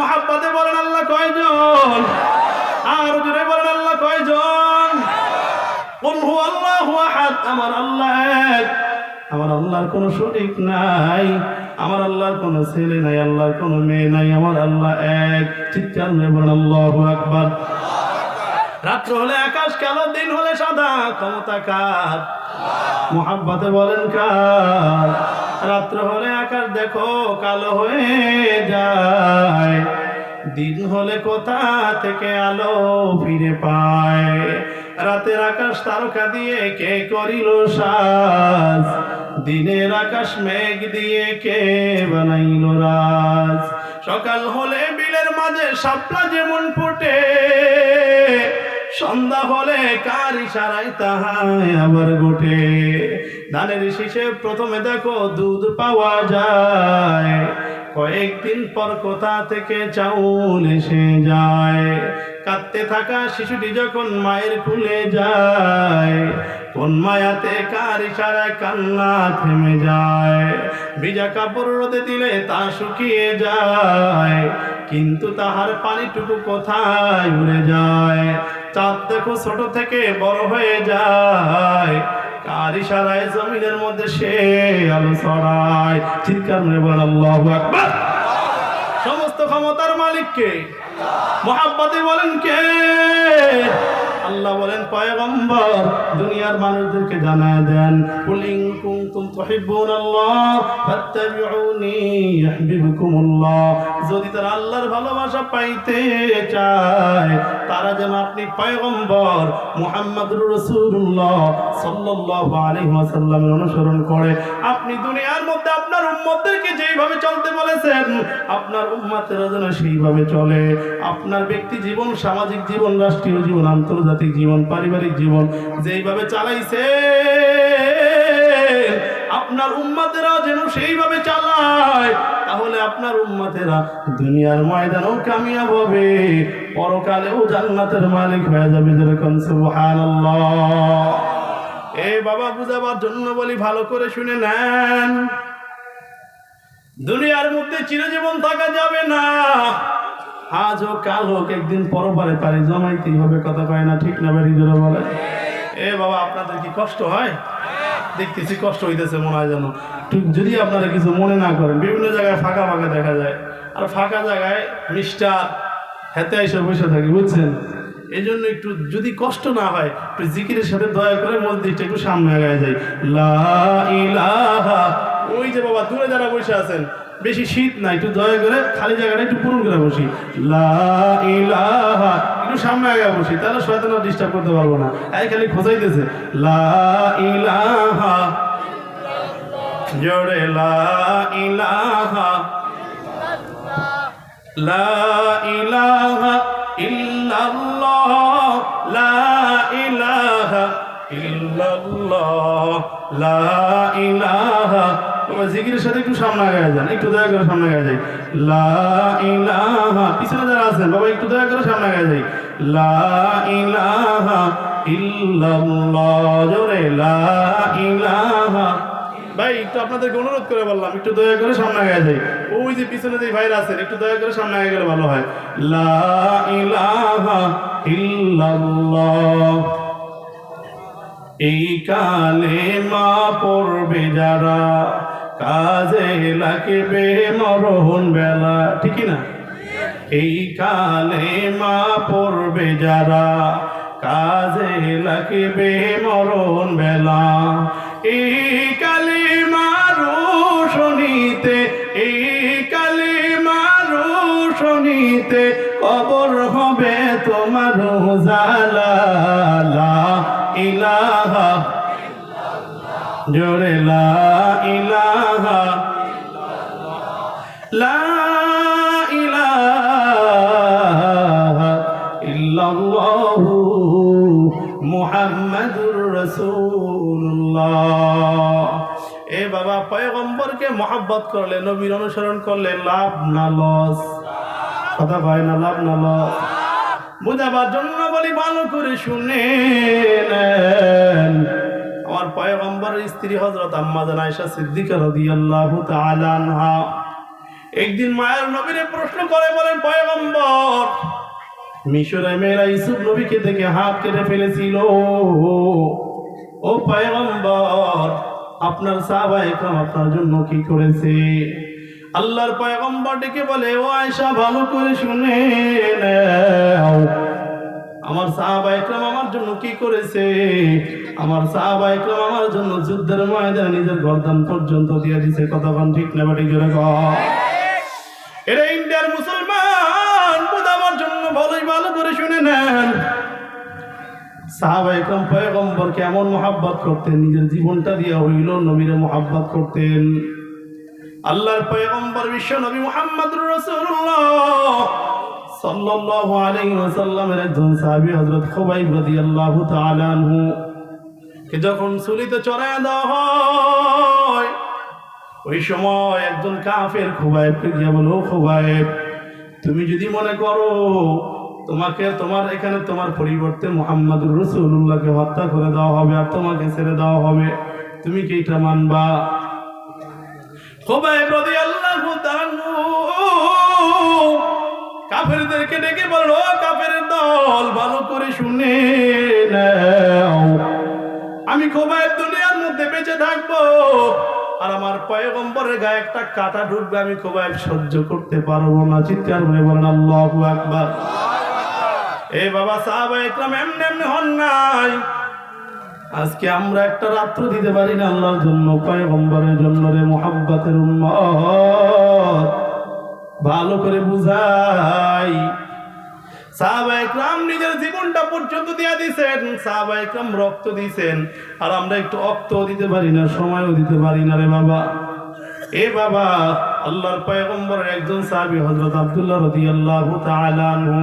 মহাব্বাতে বলেন আল্লাহ কয়জন? আর জুড়ে বলেন আল্লাহ কয়জন? আমার আল্লাহ আমার আল্লাহর কোনো শরিক নাই। আমার আল্লাহর কোনো ছেলে নাই, আল্লাহর কোনো মেয়ে নাই, আমার আল্লাহ এক। চিৎকার বলেন আল্লাহ আকবার? রাত্র হলে আকাশ কালো, দিন হলে সাদা, ক্ষমতা কার? মোহাব্বাতে বলেন কার? রাত্র হলে আকাশ দেখো কালো হয়ে যায়। দিন হলে কোথা থেকে আলো ফিরে পায়? রাতের আকাশ তারকা দিয়ে কে করিল সাজ? দিনের আকাশ মেঘ দিয়ে কে বানাইল রাজ? সকাল হলে বিলের মাঝে শাপলা যেমন ফোটে। সন্ধ্যা হলে কার ইশারায় তাহায় আবার গোটে ধানের শীষে প্রথমে দেখো দুধ পাওয়া যায়। কয়েকদিন পর কোথা থেকে চাউল এসে যায়। কাঁদতে থাকা শিশুটি যখন মায়ের কুলে যায়, কোন মায়াতে কার ইশারায় কান্না থেমে যায়। ভিজা কাপড় রোদে দিলে তা শুকিয়ে যায়, কিন্তু তাহার পানিটুকু কোথায় উড়ে যায়? চাঁদ দেখো ছোট থেকে বড় হয়ে যায়। কার ইশারায় জমিনের মধ্যে সে আলো ছড়ায়? চিৎকার মেরে আল্লাহু আকবার। সমস্ত ক্ষমতার মালিককে, মোহাব্বতে বলেন কে? আল্লাহ বলেন, পয়গম্বর, দুনিয়ার মানুষদেরকে জানায় দেন, কুলিং কুনতুম তুহিব্বুনাল্লাহ, ফাত্তাবিউনি ইউহিব্বুকুমুল্লাহ। যদি তারা আল্লাহর ভালোবাসা পাইতে চায়, তারা যেন আপনি পয়গম্বর মুহাম্মদুর রাসূলুল্লাহ সাল্লাল্লাহু আলাইহি ওয়াসাল্লামের অনুসরণ করে। আপনি দুনিয়ার মধ্যে আপনার উম্মতদেরকে যেইভাবে চলতে বলেছেন, আপনার উম্মতেরা যেন সেইভাবে চলে। আপনার ব্যক্তি জীবন, সামাজিক জীবন, রাষ্ট্রীয় জীবন, আন্তর্জাতিক জীবন, পারিবারিক জীবন যেইভাবে চালাইছে, আপনার উম্মাতেরা যেন সেইভাবে চালায়, তাহলে আপনার উম্মাতেরা দুনিয়ার ময়দানেও কামিয়াব হবে, পরকালেও জান্নাতের মালিক হয়ে যাবে যেরকম এ বাবা, বুঝাবার জন্য বলি, ভালো করে শুনে নেন। দুনিয়ার মধ্যে চিরজীবন থাকা যাবে না। আজ হোক কাল হোক, একদিন পরপারে পারি, জমাইতেই হবে, কথা কয় না, ঠিক না বাড়ি জোরে বলে। এ বাবা, আপনাদের কি কষ্ট হয়? দেখতেছি কষ্ট হইতেছে মনে হয় যেন। যদি আপনারা কিছু মনে না করেন, বিভিন্ন জায়গায় ফাঁকা ফাঁকা দেখা যায়। আর ফাঁকা জায়গায় মিস্টার হেতে এসে বসে থাকি, বুঝছেন? এই জন্য একটু যদি কষ্ট না হয়, একটু জিকিরের সাথে দয়া করে মসজিদটা একটু সামনে আগায় যাই। লা ইলাহা, ওই যে বাবা, দূরে যারা বসে আছেন বেশি শীত নাই, একটু দয়া করে খালি জায়গাটা একটু পূরণ করে বসি। লা ইলাহা, একটু সামনে আগে বসি, তাহলে শয়তানরা ডিস্টার্ব করতে পারব না। এই খালি খোঁজাইতেছে লা ইলাহা, জোরে লা লা লা তোমরা জিকিরের সাথে একটু সামনে আগে যান, একটু দয়া করে সামনে আগে যাই। পিছনে যারা আছেন, বাবা একটু দয়া করে সামনে আগে যাই। লা লা ভাই, একটু আপনাদেরকে অনুরোধ করে বললাম, একটু দয়া করে সামনে আগে যাই। ওই যে পিছনে যে ভাইরা আছেন, একটু দয়া করে সামনে আগে গেলে ভালো হয়। লা এই কালে মা পড়বে যারা কাজে লাগবে মরহন বেলা ঠিকই না এই কালে মা পড়বে যারা, কাজে লাগবে মরণ বেলা। এই কালে মারো শনিতে এই কালে মারো শনিতে কবর হবে তোমার জালা ইলাহা জোরে লা ইলাহা লা ইলাহা ইল্লাল্লাহু মুহাম্মাদুর রাসূলুল্লাহ। এ বাবা, পয়গম্বরকে মহাব্বত করলে, নবীর অনুসরণ করলে লাভ না লস? কথা কয় না, লাভ না লস? বুঝাবার জন্য বলি, ভালো করে শুনে। পয়গম্বরের স্ত্রী হজরত আম্মা জান আয়েশা সিদ্দিকা রাদিয়াল্লাহু তাআলা আনহা একদিন মায়ের নবীরে প্রশ্ন করে বলেন, পয়গম্বর, মিশরে মেয়েরা ইসুফ নবীকে দেখে হাত কেটে ফেলেছিল। ও পয়গম্বর, আপনার সাহাবা একরাম আপনার জন্য কি করেছে? আল্লাহর পয়গম্বর ডেকে বলে, ও আয়সা ভালো করে শুনে নাও। আমার সাহাবা একরাম আমার জন্য কি করেছে? আমার সাহাবা একরাম আমার জন্য যুদ্ধের ময়দানে নিজের গর্দান পর্যন্ত দিয়ে দিছে। কথা বল ঠিক না বাটি জোরে এরা ইন্ডিয়ার মুসলমান আমার জন্য ভালোই ভালো করে শুনে নেন। সাহাবা একরাম পয়গম্বরকে এমন মোহাব্বত করতেন, নিজের জীবনটা দিয়া হইল নবীরে মোহাব্বত করতেন। আল্লাহর পয়গম্বর বিশ্ব নবী মুহাম্মদুর রাসূলুল্লাহ। সাল্লাল্লাহু আলাইহি ওয়াসাল্লামের একজন সাহাবী হযরত খুবাইব রাদিয়াল্লাহু তাআলা আনহু কে যখন সুলিতে চড়ায় দেওয়া হয়, ওই সময় একজন কাফের খুবাইবকে গিয়ে বলো খুবাইব, তুমি যদি মনে করো তোমাকে, তোমার এখানে তোমার পরিবর্তে মোহাম্মদুর রসুল্লাহকে হত্যা করে দেওয়া হবে আর তোমাকে ছেড়ে দেওয়া হবে, তুমি কি এটা মানবা? খুবাইব রাদিয়াল্লাহু তাআলা কাফেরদেরকে ডেকে বলল কাফের দল, ভালো করে শুনে আমি খুবাইব দুনিয়ার মধ্যে বেঁচে থাকব আর আমার পয়গম্বরের গায়ে একটা কাটা ঢুকবে, আমি খুবাইব সহ্য করতে পারব না। চিৎকার করে বলেন, আল্লাহু আকবার। এ বাবা, সাহাবা একরাম এমনি এমনি হন নাই। আজকে আমরা একটা রাত্র দিতে পারি না, আল্লাহর জন্য, পয়গম্বরের জন্য রে, মোহাব্বতের উম্মত। ভালো করে বুঝাই। নিজের জীবনটা পর্যন্ত রক্ত আর আমরা একটু দিতে পারি না, সময়ও দিতে পারি না রে বাবা। এ বাবা, আল্লাহর একজন আব্দুল্লাহ আনহু,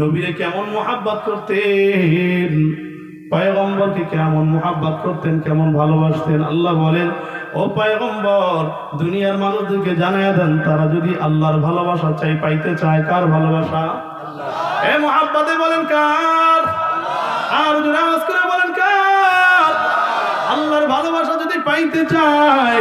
নবীরে কেমন মোহাব্বত করতেন? পয়গম্বরকে কেমন মোহাব্বত করতেন, কেমন ভালোবাসতেন? আল্লাহ বলেন ও পয়গম্বর দুনিয়ার মানুষদেরকে জানায় দেন তারা যদি আল্লাহর ভালোবাসা চাই পাইতে চায় কার ভালোবাসা? এ মোহাব্বতে বলেন কার? আর যদি আওয়াজ করে বলেন কার? আল্লাহর ভালোবাসা যদি পাইতে চায়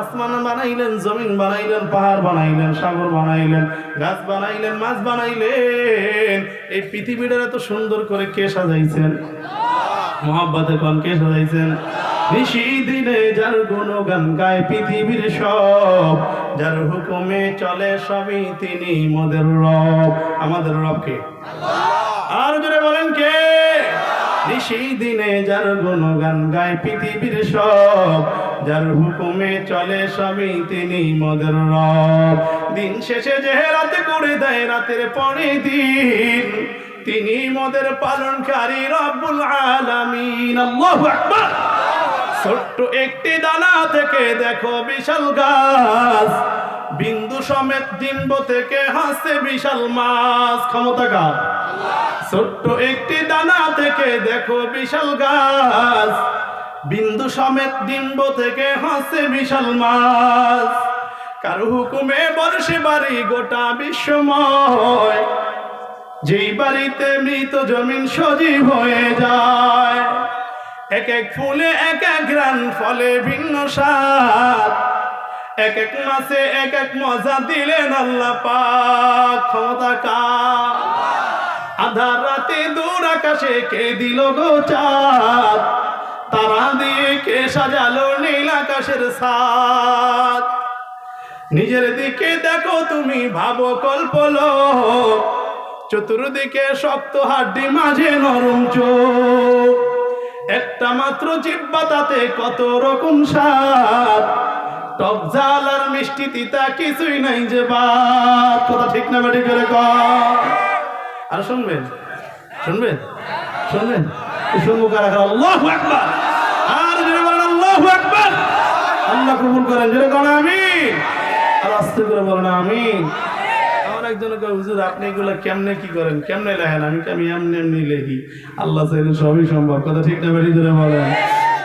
আসমান বানাইলেন জমিন বানাইলেন পাহাড় বানাইলেন সাগর বানাইলেন গাছ বানাইলেন মাছ বানাইলেন। এই পৃথিবীটা এত সুন্দর করে কে সাজাইছেন? মোহাব্বতে কোন কে সাজাইছেন? ঋষি দিনে যার গুণগান গায় পৃথিবীর সব যার হুকুমে চলে সবই তিনি মোদের রব। আমাদের রবকে আর জোরে বলেন কে? ঋষি দিনে যার গুণগান গায় পৃথিবীর সব যার হুকুমে চলে সবই তিনি মোদের রব। দিন শেষে যে রাতে করে দেয় রাতের পরে দিন তিনি মোদের পালনকারী রব্বুল আলামিন। আল্লাহু আকবার। ছোট্ট একটি দানা থেকে দেখো বিশাল গাছ। বিন্দু সমেত ডিম্ব থেকে হাসে বিশাল মাছ। ক্ষমতা কার? ছোট্ট একটি দানা থেকে দেখো বিশাল গাছ। বিন্দু সমেত ডিম্ব থেকে হাসে বিশাল মাছ। কার হুকুমে বর্ষে বাড়ি গোটা বিশ্বময়। যেই বাড়িতে মৃত জমিন সজীব হয়ে যায়। এক এক ফুলে এক এক গ্রান ফলে ভিন্ন স্বাদ। এক এক মাসে এক এক মজা দিলেন আল্লাহ পাক। ক্ষমতা আধার রাতে দূর আকাশে কে দিল গো চাঁদ? তারা দিয়ে কে সাজালো নীল আকাশের সাদ নিজের দিকে দেখো তুমি, ভাবো কল্পলো চতুর্দিকে শক্ত হাড্ডি, মাঝে নরম চোখ। একটা মাত্র জিব্বা তাতে কত রকম স্বাদ? টক জাল আর মিষ্টি তিতা কিছুই নাই যে বাদ। কথা ঠিক না বেটি করে আর শুনবেন? শুনবেন? শুনবেন? শুনব কারা কারা? আল্লাহু আকবার! আর জোরে বলেন, আল্লাহু আকবার! আল্লাহ কবুল করেন, জোরে কোন, আমিন। আর আস্তে করে বলেন আমার একজন কয়, হুজুর আপনি এগুলো কেমনে কি করেন? কেমনে লেখেন? আমি আমি এমনি এমনি লেখি? আল্লাহ চাইলে সবই সম্ভব। কথা ঠিক না বেরি ধরে বলেন।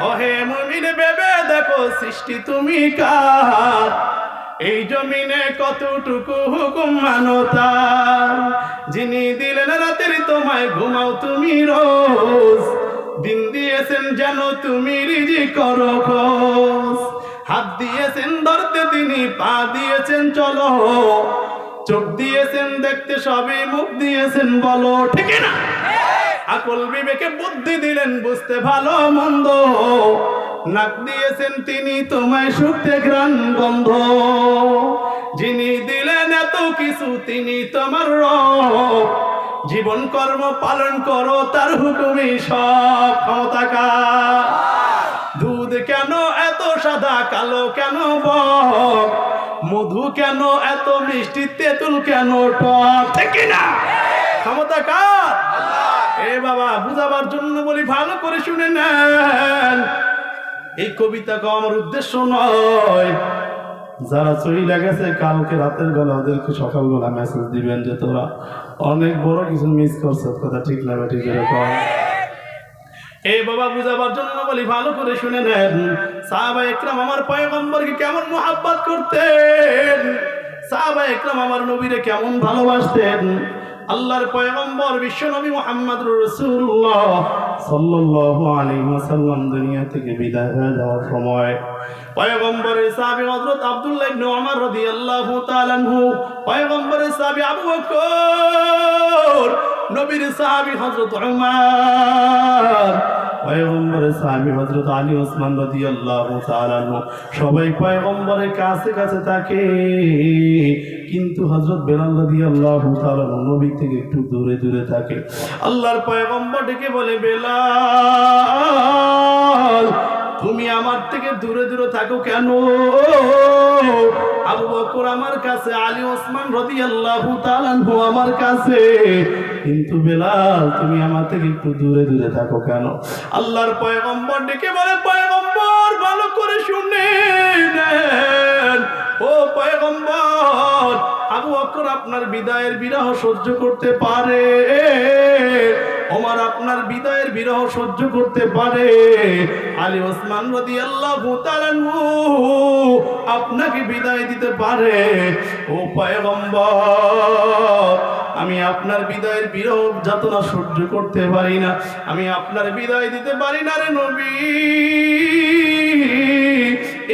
ও হে মুমিন ভেবে দেখো সৃষ্টি তুমি কার? এই জমিনে কতটুকু হুকুম মানো যিনি দিলেন রাতের তোমায় ঘুমাও তুমি রোজ। দিন দিয়েছেন যেন তুমি রিজি করো খোঁজ। হাত দিয়েছেন ধরতে তিনি পা দিয়েছেন চলো চোখ দিয়েছেন দেখতে সবে মুখ দিয়েছেন বলো, ঠিক না? আকল বিবেকে বুদ্ধি দিলেন, বুঝতে ভালো, মন্দ। নাক দিয়েছেন তিনি, তোমায় শুকতে ঘ্রাণ, গন্ধ। যিনি দিলেন এত কিছু, তিনি তোমার রব। জীবন কর্ম পালন করো, তার হুকুমি সব, ক্ষমতা দুধ কেন এত সাদা, কালো কেন বক মধু কেন? এত মিষ্টি তেঁতুল কেন টক? ঠিক না ক্ষমতা কার? এ বাবা, বুঝাবার জন্য বলি ভালো করে শুনে নেন। এই কবিতা আমার উদ্দেশ্য নয়। যারা চইলা গেছে কালকে রাতের বেলা ওদেরকে সকালবেলা মেসেজ দিবেন যে তোরা অনেক বড় কিছু মিস করছ। কথা ঠিক না ঠিক এরকম? এই বাবা, বুঝাবার জন্য বলি, ভালো করে শুনে নেন। সাহাবা একরাম আমার পয়গম্বরকে কেমন মোহাব্বত করতেন? সাহাবা একরাম আমার নবীরে কেমন ভালোবাসতেন? আল্লাহর পয়গম্বর বিশ্ব নবী মোহাম্মদ রসুল্লাহ সাল্লাল্লাহু আলাইহি থেকে বিদায় যাওয়ার সময় আব্দুল্লাহ ইবনে ওমর পয়গম্বরের সাহাবী আবু নবীর সাহাবী হযরত উমর, পয়গম্বরের সাহাবী হযরত আলী ওসমান তাআলা আনহু, সবাই পয়গম্বরের কাছে কাছে থাকে কিন্তু হযরত বেলাল তাআলা আনহু নবী থেকে একটু দূরে দূরে থাকে। আল্লাহর পয়গম্বর ডেকে বলে, বেলাল, তুমি আমার থেকে দূরে দূরে থাকো কেন? আবু বকর আমার কাছে, আলী ওসমান তাআলা আনহু আমার কাছে। কিন্তু বেলাল, তুমি আমার থেকে একটু দূরে দূরে থাকো কেন? আল্লাহর পয়গম্বর ডেকে বলে, পয়গম্বর, ভালো করে শুনে ও পয়গম্বর, আবু বকর আপনার বিদায়ের বিরহ সহ্য করতে পারে। ওমর আপনার বিদায়ের বিরহ সহ্য করতে পারে। আলী ওসমান রদি আল্লাহ আপনাকে বিদায় দিতে পারে। ও পয়গম্বর আমি আপনার বিদায়ের বিরোধ যাতনা সহ্য করতে পারি না। আমি আপনার বিদায় দিতে পারি না রে নবী।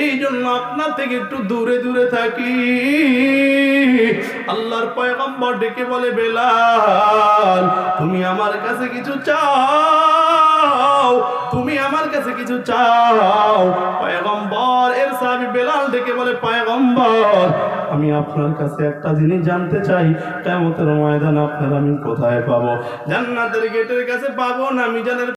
এই জন্য আপনার থেকে একটু দূরে দূরে থাকি। আল্লাহর পয়গম্বর ডেকে বলে, বেলাল, তুমি আমার কাছে কিছু চাও, তুমি আমার কাছে কিছু চাও। পয়গম্বর, এর সাহাবি বেলাল ডেকে বলে, পয়গম্বর, আমি আপনার কাছে একটা জিনিস জানতে চাই। কেমতের ময়দান আপনার আমি কোথায় পাবো? জান্নাতের গেটের কাছে পাবো না? মিজানের